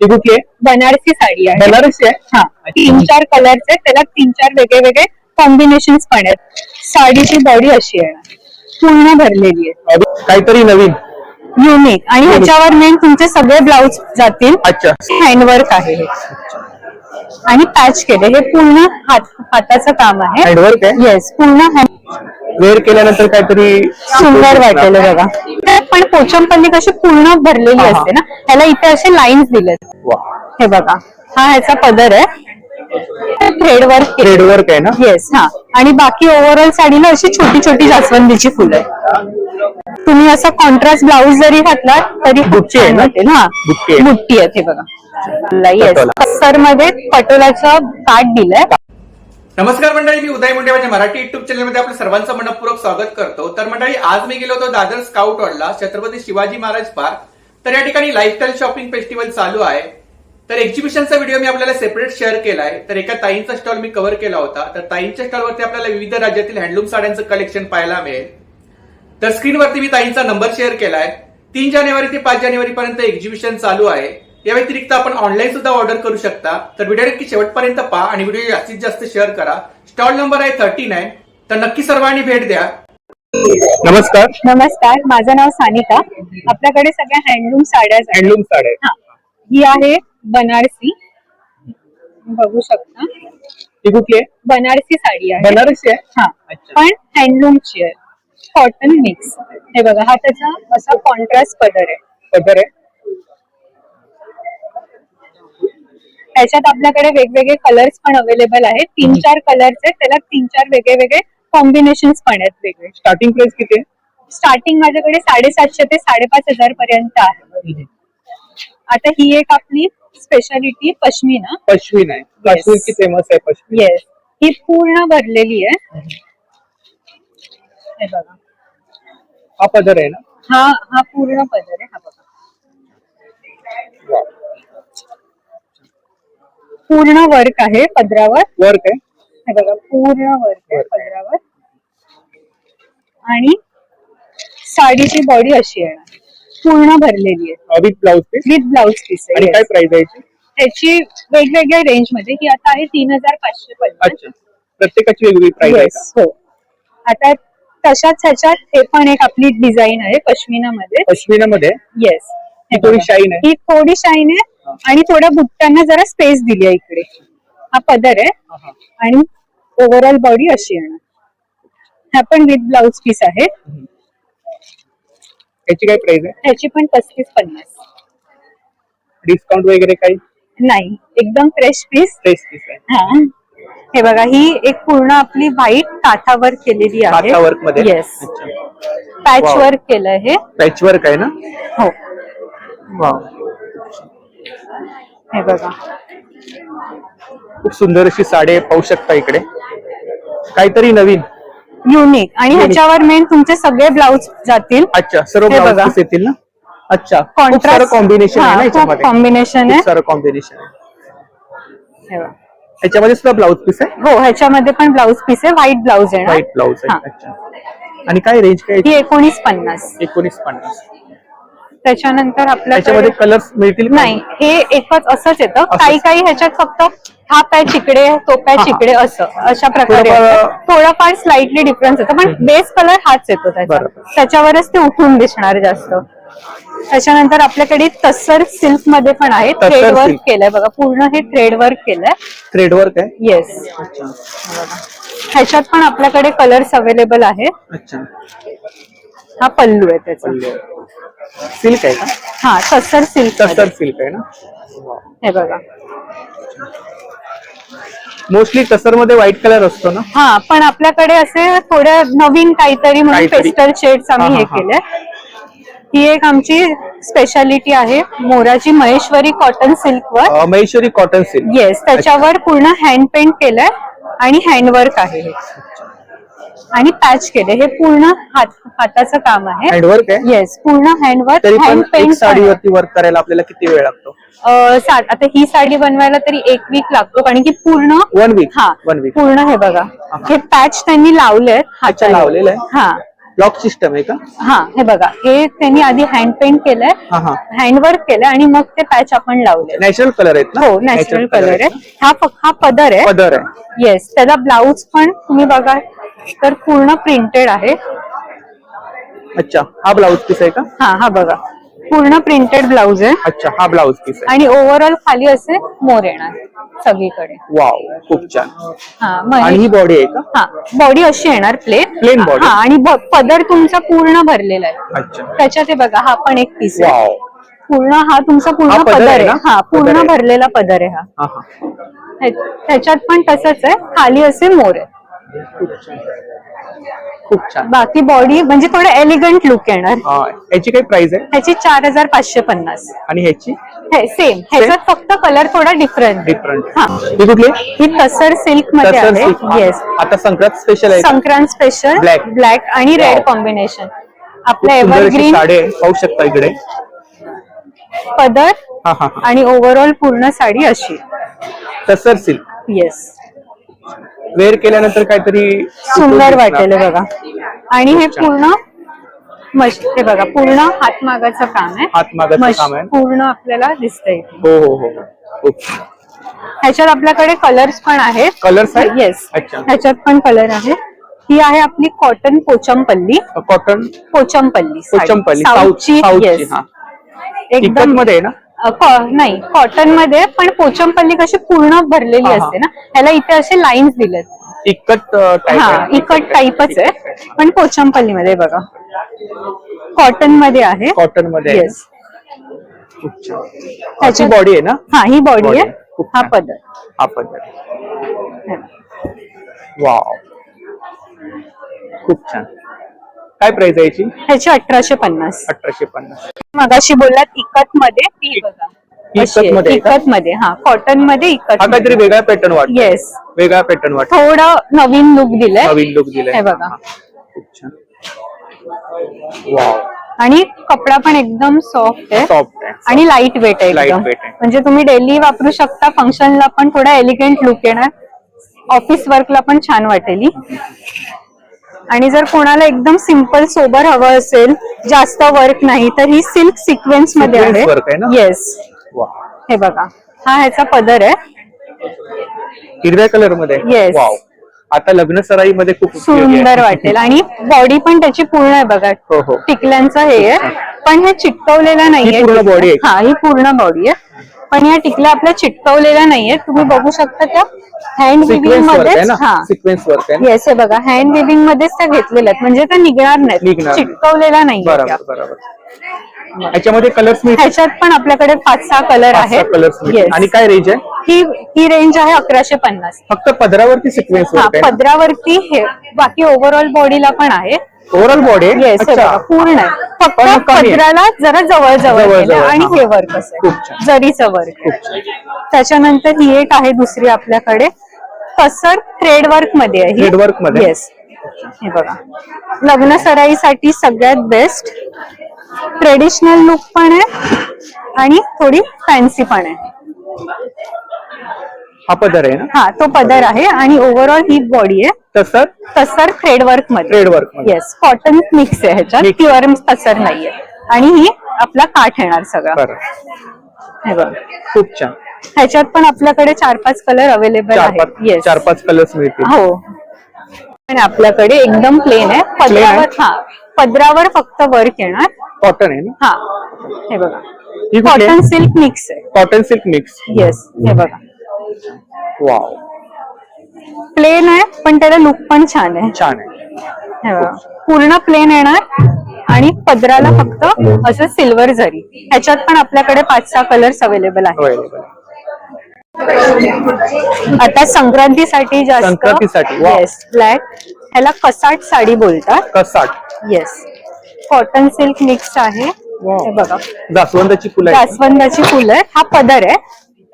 ती कुठली आहे? बनारसी साडी आहे. बनारसी आहे? हा. तीन चार कलर्स आहेत त्याला तीन चार वेगळे वेगळे कॉम्बिनेशन पण आहेत. साडीची बॉडी अशी आहे. पूर्ण भरलेली आहे. काहीतरी नवीन? युनिक आणि ह्याच्यावर मेन तुमचे सगळे ब्लाउज जातील. अच्छा. हँडवर्क आहे हे. आणि पॅच केले. हे पूर्ण हात हाताचं काम आहे. हँडवर्क आहे? येस पूर्ण hand- वेअर केल्यानंतर काहीतरी सुंदर वाटेल बघा. पण पोचमपल्ली कशी पूर्ण भरलेली. असते ना? ह्याला इथे असे लाईन्स दिलेत. हे बघा. हा ह्याचा पदर आहे. थ्रेड वर्क थ्रेड वर्क आहे ना? येस हा. आणि बाकी ओव्हरऑल साडीला अशी छोटी छोटी जास्वंदीची फुलं आहे तुम्ही असा कॉन्ट्रास्ट ब्लाऊज जरी घातला तरी खूप बुट्टी आहे छान ना? वाटेल हा. बुट्टी आहे. बुट्टी आहे ते बघा. येस पटोला. सरमध्ये पटोलाचं काठ दिलंय. नमस्कार मंडळी मी उदय मुंडे माझ्या मराठी युट्यूब चॅनलमध्ये आपलं सर्वांचं मनपूर्वक स्वागत करतो. तर मंडळी आज मी गेलो होतो दादर स्काउट हॉलला छत्रपती शिवाजी महाराज पार्क. तर या ठिकाणी लाईफस्टाईल शॉपिंग फेस्टिवल चालू आहे. तर एक्झिबिशनचा व्हिडिओ मी आपल्याला सेपरेट शेअर केलाय. तर एका ताईंचा स्टॉल मी कव्हर केला होता. तर ताईंच्या स्टॉलवरती आपल्याला विविध राज्यातील हँडलूम साड्यांचं कलेक्शन पाहायला मिळेल. तर स्क्रीनवरती मी ताईंचा नंबर शेअर केलाय. तीन जानेवारी ते पाच जानेवारी पर्यंत एक्झिबिशन चालू आहे. या व्यतिरिक्त आपण ऑनलाईन सुद्धा ऑर्डर करू शकता. तर व्हिडिओ नक्की शेवटपर्यंत पहा आणि व्हिडिओ जास्तीत जास्त शेअर करा. स्टॉल नंबर आहे थर्टी नाईन तर नक्की सर्वांनी भेट द्या. नमस्कार. नमस्कार. माझं नाव सानिका. आपल्याकडे सगळ्या हँडलूम साड्या आहेत. हँडलूम साड्या. हा. ही आहे बनारसी. बघू शकता. ती कुठली आहे? बनारसी साडी आहे. बनारसी आहे? हा. अच्छा. पण हँडलूमची आहे. कॉटन मिक्स हे बघा हा त्याचा असा कॉन्ट्रास्ट पदर आहे. पदर आहे. त्याच्यात आपल्याकडे वेगवेगळे कलर्स पण अवेलेबल आहेत. तीन चार कलर्स आहेत. त्याला तीन चार वेगळे वेगळे कॉम्बिनेशन पण आहेत वेगळे. स्टार्टिंग प्राइस किती आहे? स्टार्टिंग माझ्याकडे साडेसातशे ते साडेपाच हजार पर्यंत आहे. आता ही एक आपली स्पेशालिटी पश्मिना. पश्मीन आहे. काश्मीरची फेमस आहे पश्मीन? येस ही पूर्ण भरलेली आहे. हे बघा. हा पदर आहे ना? हा हा पूर्ण पदर आहे हा बघा. पूर्ण वर्क आहे पदरावर. वर्क आहे? हे बघा पूर्ण वर्क आहे. पदरावर. आणि साडीची बॉडी अशी आहे. पूर्ण भरलेली आहे. With blouse piece with blouse piece आणि आहे काय. प्राइस आहे याची? त्याची वेगवेगळ्या रेंजमध्ये ही आता आहे तीन हजार पाचशे पन्नास. अच्छा. प्रत्येकाची वेगवेगळी प्राइस आहे Yes, हो. आता तशाच ह्याच्यात हे पण एक आपली डिझाइन आहे पश्मिना मध्ये का पश्मिना मध्ये येस थोडी शाईन आहे. ही थोडी शाईन आहे आणि थोड्या बुट्ट्यांना जरा स्पेस दिली आहे इकडे. हा पदर आहे. आणि ओव्हरऑल बॉडी अशी आहे. हा पण विथ ब्लाउज पीस आहे. याची काय प्राइस आहे? ह्याची पण पस्तीस पन्नास. डिस्काउंट वगैरे काही? नाही. एकदम फ्रेश पीस फ्रेश पीस आहे. हा. हे बघा ही एक पूर्ण आपली व्हाईट काठावर केलेली आहे. वर्कमध्ये येस पॅच. वर्क केलंय हे. पॅच वर्क आहे ना? हो. हे बघा. खूप सुंदर अशी साडी पाहू शकता इकडे. काहीतरी नवीन. युनिक आणि. ह्याच्यावर मेन तुमचे सगळे ब्लाऊज जातील. अच्छा सर्व हे ब्लाउज बघा. येतील ना? अच्छा खूप सारं कॉम्बिनेशन आहे ना याच्यामध्ये. कॉम्बिनेशन खूप आहे. सारं कॉम्बिनेशन आहे. हे बघा. याच्यामध्ये सुद्धा ब्लाउज पीस आहे? हो ह्याच्यामध्ये पण ब्लाउज पीस आहे. व्हाईट ब्लाउज आहे व्हाईट ब्लाउज हा. आहे. अच्छा. आणि काय रेंज काय ही एकोणीस पन्नास एकोणीस पन्नास त्याच्यानंतर त्याच्यामध्ये आपल्याकडे कलर्स मिळतील का? नाही हे एकच असंच येतं. काही काही ह्याच्यात फक्त हा पॅच इकडे तो पॅच हा. इकडे असं अशा प्रकारे थोडंफार- येतं. थोडाफार स्लाइटली डिफरन्स येतो पण बेस कलर हाच येतो त्याचा. बरोबर. त्याच्यावरच ते उठून दिसणार जास्त. त्याच्यानंतर आपल्याकडे तस्सर सिल्कमध्ये पण आहे. Tussar thread work silk. केलंय बघा. पूर्ण हे थ्रेड वर्क केलंय. थ्रेड वर्क आहे? येस अच्छा. ह्याच्यात पण आपल्याकडे कलर्स अवेलेबल आहेत. अच्छा. हा पल्लू आहे त्याचा. सिल्क आहे. का? हा तस्सर सिल्क तसर सिल्क आहे ना? हे बघा. मोस्टली तसरमध्ये व्हाईट कलर असतो ना? हा पण आपल्याकडे असे थोड्या नवीन काहीतरी म्हणून काहीतरी. पेस्टल शेड्स आम्ही हा, हे हा, हा. केलंय. ही एक आमची स्पेशालिटी आहे मोराची महेश्वरी कॉटन सिल्क वर. अं, महेश्वरी कॉटन सिल्क येस त्याच्यावर पूर्ण हँड पेंट केलंय आणि हँडवर्क आहे. हे आणि पॅच केले हे पूर्ण हात हाताचं काम आहे. हँडवर्क आहे? येस पूर्ण हँडवर्क तरी पण हँड एक पेंट साडीवरती वर्क करायला आपल्याला किती वेळ लागतो? आता ही साडी बनवायला तरी एक वीक लागतो कारण की पूर्ण वन वीक हा वन वीक पूर्ण हे बघा. हे. पॅच त्यांनी लावलेत अच्छा, लावलेलं आहे? हा. लॉक सिस्टम आहे का? हा हे बघा. हे त्यांनी आधी हँड पेंट केलंय हा हा. हँडवर्क केलंय आणि मग ते पॅच आपण लावले नॅचरल कलर आहेत ना? हो नॅचरल कलर आहे. हा फक्त हा पदर आहे. पदर आहे. येस त्याला ब्लाऊज पण तुम्ही बघा तर पूर्ण प्रिंटेड आहे. अच्छा हा ब्लाऊज पीस आहे का? हा हा बघा. पूर्ण प्रिंटेड ब्लाऊज आहे. अच्छा हा ब्लाऊज पीस आहे. आणि ओव्हरऑल खाली असे मोर येणार सगळीकडे. वाव खूप छान. हा आणि मग ही बॉडी आहे का? हा बॉडी अशी येणार प्लेन Plain body. हा आणि ब- पदर तुमचा पूर्ण भरलेला आहे. अच्छा. त्याच्यात हे बघा हा पण एक पीस आहे. वाव पूर्ण हा तुमचा पूर्ण हा पदर पदर आहे आहे. ना? हा पदर पूर्ण आहे. भरलेला पदर आहे हा. हा हा. त्या- त्याच्यात पण तसंच आहे. खाली असे मोर आहे खूप छान. बाकी बॉडी म्हणजे थोडं एलिगंट लुक येणार. याची काही प्राइस आहे? ह्याची चार हजार पाचशे पन्नास. आणि ह्याची? सेम ह्याच्यात फक्त कलर थोडा डिफरंट डिफरंट हा. ही कुठली? ही तसर सिल्कमध्ये तसर आहे. silk. येस आता संक्रांत स्पेशल आहे? Sankrant special Black. ब्लॅक आणि रेड Wow. कॉम्बिनेशन खूप आपल्या सुंदर अशी एव्हरग्रीन साडी आहे. पाहू शकता इकडे. पदर हा हा. हा आणि ओव्हरऑल पूर्ण साडी अशी. तसर सिल्क येस वेअर केल्यानंतर काहीतरी सुंदर वाटेल बघा. आणि हे पूर्ण मश हे बघा पूर्ण हातमागाचं काम आहे. हातमागाचं मश- काम आहे. पूर्ण आपल्याला दिसतंय. हो हो हो. ह्याच्यात आपल्याकडे कलर्स पण आहेत. कलर्स आहेत? येस अच्छा. ह्याच्यात पण कलर आहे. ही आहे आपली cotton Pochampally. Cotton Pochampally sari. Pochampally south साऊथची साऊथची. हा. एकदम मध्ये आहे ना? नाही कॉटनमध्ये पण पोचमपल्ली कशी पूर्ण भरलेली. असते ना ह्याला इथे असे लाईन्स दिलेत. इकत टाईप हा इकट टाईपच आहे पण पोचमपल्ली मध्ये बघा कॉटनमध्ये आहे. कॉटनमध्ये येस त्याची बॉडी आहे ना? हा ही बॉडी आहे. हा. पदर. हा पद्धत वाव खूप छान. काय प्राइस आहे याची? ह्याची अठराशे पन्नास. अठराशे पन्नास. मगाशी बोललात इकत मध्ये ती बघा. इकत अशी आहे. मध्ये आहे का? हा कॉटनमध्ये हा इकत काहीतरी वेगळा पॅटर्न वाटतो येस वेगळा पॅटर्न वाटतो थोडं नवीन लुक दिलंय. नवीन लुक दिलाय. हे बघा. हा. खूप छान. वाव आणि कपडा पण एकदम सॉफ्ट आहे. सॉफ्ट आहे आणि लाइट वेट आहे Light एकदम. weight आहे. म्हणजे तुम्ही डेली वापरू शकता फंक्शनला पण थोडा एलिगंट लुक येणार. ऑफिस वर्कला पण छान वाटेल ही. आणि जर कोणाला एकदम सिंपल सोबर हवं असेल जास्त वर्क नाही तर ही सिल्क सिक्वेन्समध्ये आहे. work आहे ना? येस हे बघा. हा ह्याचा पदर आहे. हिरव्या कलरमध्ये. वाव आता लग्न सराई मध्ये खूप. सुंदर वाटेल. आणि बॉडी पण त्याची पूर्ण आहे बघा. हो हो. टिकल्यांचं हे आहे. पण हे चिटकवलेलं नाहीये. ही पूर्ण आहे. हा ही पूर्ण बॉडी आहे. पण या टिकल्या आपल्या चिटकवलेल्या नाहीये तुम्ही बघू शकता त्या. हँड विविंग हा. सिक्वेन्स वर्क आहे? येस हे बघा हँड विविंग मध्येच त्या घेतलेल्या आहेत. म्हणजे त्या निघणार नाहीत. निघणार नाही. चिटकवलेल्या नाही बरोबर बरोबर. याच्यामध्ये कलर्स मिळतील ह्याच्यात पण आपल्याकडे पाच सहा कलर आहेत. कलर्स. आणि काय रेंज आहे? ही ही रेंज आहे अकराशे पन्नास. फक्त पदरावरती सिक्वेन्स हा वर्क आहे पदरावरती हे बाकी ओव्हरऑल बॉडीला पण आहे. ओव्हरऑल बॉडी येस हे बघा पूर्ण आहे. फक्त पण कमी आहे. पदराला जरा जवळ जवळ आणि हा. हे वर्क खूप छान. जरीचं वर्क त्याच्यानंतर ही एक आहे दुसरी आपल्याकडे. तसर थ्रेड वर्कमध्ये आहे work मध्ये? येस हे बघा. लग्न सराईसाठी सगळ्यात बेस्ट ट्रेडिशनल लुक पण आहे आणि थोडी फॅन्सी पण आहे. हा पदर आहे ना? हा तो पदर आहे आणि ओव्हरऑल ही बॉडी आहे. तसं तसर थ्रेड वर्कमध्ये. मध्ये. येस कॉटन मिक्स आहे ह्याच्यात. Mix. प्युअर तसर नाहीये. आणि ही आपला काठ येणार सगळा. बरं. हे बघ. खूप छान. ह्याच्यात पण आपल्याकडे चार पाच कलर अवेलेबल चार आहेत. येस चार पाच कलर्स मिळतील. हो. आणि आपल्याकडे एकदम प्लेन आहे. पदरावर हा. पदरावर फक्त वर्क येणार. कॉटन आहे ना? हा. हे बघा. ही कुठली कॉटन सिल्क मिक्स आहे. कॉटन सिल्क मिक्स येस हे बघा. वाव प्लेन आहे पण त्याला लुक पण छान आहे. छान आहे. हे बघा. पूर्ण प्लेन येणार. आणि पदराला फक्त असं सिल्वर जरी. ह्याच्यात पण आपल्याकडे पाच सहा कलर्स अवेलेबल आहेत अवेलेबल आता संक्रांतीसाठी जास्त संक्रांतीसाठी. येस ब्लॅक ह्याला कसाट साडी बोलतात. कसाट. येस कॉटन सिल्क मिक्स आहे. हे बघा. जास्वंदाची फुलं आहेत. जास्वंदाची फुलं आहेत. हा पदर आहे.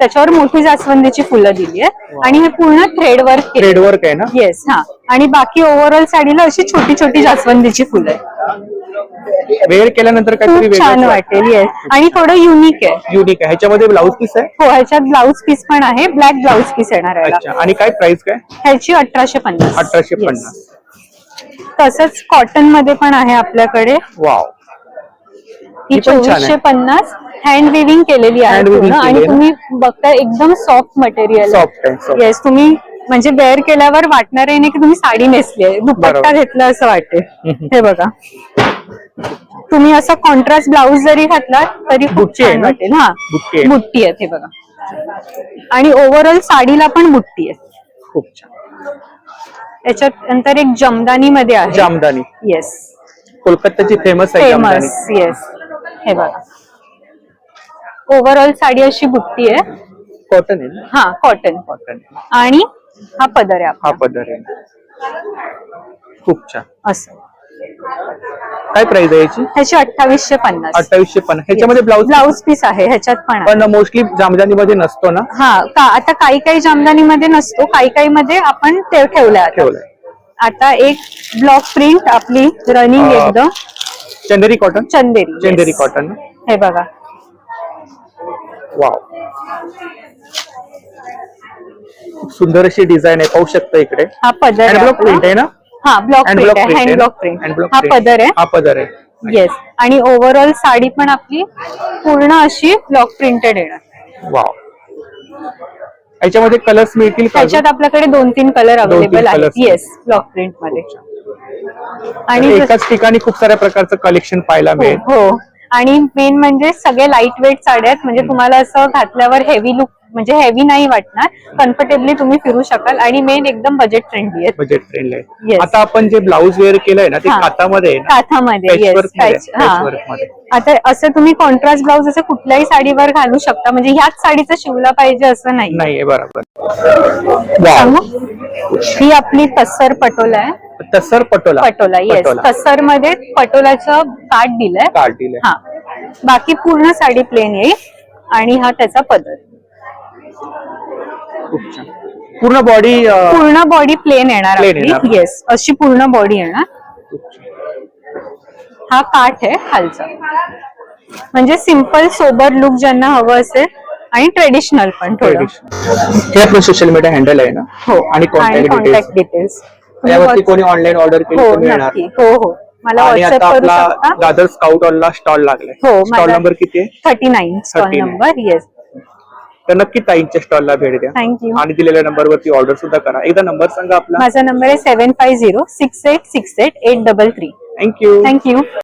त्याच्यावर मोठी जास्वंदीची फुलं दिली आहे आणि हे पूर्ण थ्रेड वर्क थ्रेड वर्क आहे ना? येस हा. आणि बाकी ओव्हरऑल साडीला अशी छोटी छोटी जास्वंदीची फुलं आहेत. वेअर केल्यानंतर खूप छान वाटेल येस आणि थोडं युनिक आहे. युनिक आहे. ह्याच्यामध्ये ब्लाऊज पीस आहे? हो ह्याच्यात ब्लाऊज पीस पण आहे. ब्लॅक ब्लाऊज पीस येणार आहे अच्छा. आणि काय प्राइस काय? ह्याची अठराशे पन्नास. अठराशे Yes. पन्नास तसंच कॉटनमध्ये पण आहे आपल्याकडे. वाव ही आहे. चोवीसशे पन्नास हँड विविंग केलेली आहे आणि? तुम्ही बघता एकदम सॉफ्ट मटेरियल soft. येस तुम्ही म्हणजे वेअर केल्यावर वाटणार आहे नाही की तुम्ही साडी नेसली आहे दुपट्टा. घेतला असं वाटेल हम्म. हे बघा तुम्ही असं कॉन्ट्रास्ट ब्लाऊज जरी घातला तरी खूप छान? वाटेल हा बुट्टी आहे. बुट्टी आहे हे बघा आणि ओव्हरऑल साडीला पण बुट्टी आहे खूप छान त्याच्यात नंतर एक जमदानी मध्ये आहे जामदानी येस कोलकाताची फेमस फेमस येस हे बघा. ओव्हरऑल साडी अशी बुट्टी आहे. कॉटन आहे ना? हा कॉटन कॉटन आणि हा पदर आहे हा आपला. पदर आहे. खूप छान. असं. काय प्राइस आहे याची? ह्याची अठ्ठावीसशे पन्नास. अठ्ठावीसशे पन्नास. ह्याच्यामध्ये ब्लाऊज ब्लाऊज पीस आहे ह्याच्यात पण आहे. पण मोस्टली जामदानी मध्ये नसतो ना? हा का आता काही काही जामदानी मध्ये नसतो काही काही मध्ये आपण ते ठेवलाय आता. ठेवलंय. आता एक ब्लॉक प्रिंट आपली रनिंग अं, एकदम. Chanderi cotton Chanderi Chanderi yes. Cotton हे बघा. वाव सुंदर अशी डिझाईन आहे पाहू शकता इकडे. हा पदर आहे. आपला. प्रिंट आहे ना? हा ब्लॉक प्रिंट आहे हँड ब्लॉक? प्रिंट block हा print. पदर आहे. हा पदर आहे. येस आणि ओव्हरऑल साडी पण आपली पूर्ण अशी ब्लॉक प्रिंटेड येणार वाव याच्यामध्ये कलर्स मिळतील का त्याच्यात आपल्याकडे दोन तीन कलर अवेलेबल आहेत. colours येस ब्लॉक प्रिंटमध्ये. आणि एकाच ठिकाणी खूप साऱ्या प्रकारचं कलेक्शन पाहायला हो मिळेल. हो. आणि मेन म्हणजे सगळे लाइट वेट साड्या आहेत. म्हणजे तुम्हाला असं घातल्यावर हेवी लुक म्हणजे हेवी नाही वाटणार. कम्फर्टेबली तुम्ही फिरू शकाल. आणि मेन एकदम बजेट फ्रेंडली आहेत. बजेट फ्रेंडली आहे. आता आपण जे ब्लाऊज वेअर केलंय ना ते हा. कातामध्ये आहे ना? काथामध्ये. आता असं तुम्ही कॉन्ट्रास्ट ब्लाऊज असं कुठल्याही साडीवर घालू शकता. म्हणजे ह्याच साडीचं शिवला पाहिजे असं नाही नाहीये बरोबर. ही आपली तस्सर पटोला आहे. तसर पटोला. पटोला येस पटोला. तस्सरमध्ये पटोलाचं काठ दिलंय. कार्ड दिलंय. हा. बाकी पूर्ण साडी प्लेन येईल आणि हा त्याचा पदर. खूप छान. पूर्ण बॉडी पूर्ण बॉडी प्लेन येणार Plain येणार. आपली येस अशी पूर्ण बॉडी येणार. हा काठ आहे खालचा. म्हणजे सिंपल सोबर लुक ज्यांना हवं असेल आणि ट्रेडिशनल पण थोडं. हे आपलं सोशल मीडिया हँडल आहे ना? हो. आणि कॉन्टॅक्ट कॉन्टॅक्ट डिटेल्स डिटेल्स यावरती कोणी ऑनलाईन ऑर्डर केली हो तर मिळणार. नक्की. हो हो. मला आणि व्हॉट्सअप आता करू आपला शकता? दादर स्काउट हॉलला स्टॉल लागलाय. हो स्टॉल नंबर किती आहे? Thirty nine stall 39. Number yes तर नक्की ताईंच्या स्टॉलला भेट द्या. थँक्यू आणि दिलेल्या नंबरवरती ऑर्डर सुद्धा करा. एकदा नंबर सांगा आपला. माझा नंबर आहे seven five zero six eight six eight eight double three thank you thank you